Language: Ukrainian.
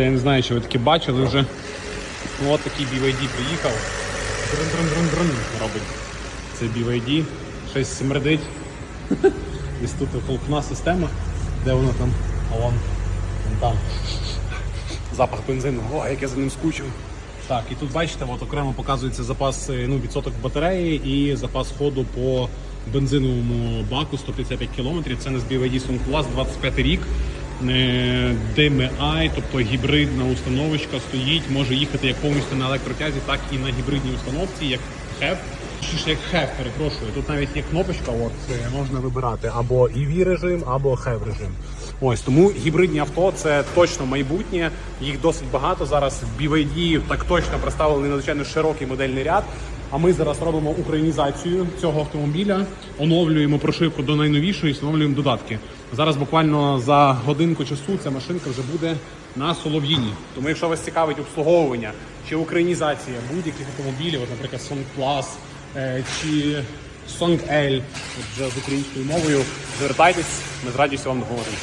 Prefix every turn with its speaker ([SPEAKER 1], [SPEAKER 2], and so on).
[SPEAKER 1] Я не знаю, чи ви таке бачили вже. Ну, от такий BYD приїхав. Дрин-дрин-дрин-дрин робить. Це BYD. Щось смердить. Десь тут холкна система. Де воно там? А вон. Вон там. Запах бензину. О, як я за ним скучив. Так, і тут бачите, от окремо показується запас е, ну, відсоток батареї і запас ходу по бензиновому баку 155 км. Це не з BYD Song Plus, 25 рік. Е, DMI, тобто гібридна установочка стоїть, може їхати як повністю на електротязі, так і на гібридній установці, як. Чи ж як HEV, перепрошую. Тут навіть є кнопочка, от е, можна вибирати або EV режим, або HEV режим. Ось тому гібридні авто це точно майбутнє. Їх досить багато зараз. В BYD так точно представлений надзвичайно широкий модельний ряд. А ми зараз робимо українізацію цього автомобіля, оновлюємо прошивку до найновішої, і встановлюємо додатки. Зараз буквально за годинку часу ця машинка вже буде на Солов'їні. Тому, якщо вас цікавить обслуговування чи українізація будь-яких автомобілів, от, наприклад, Plus е, чи L, от вже з українською мовою, звертайтесь, ми з радістю вам допоможемо.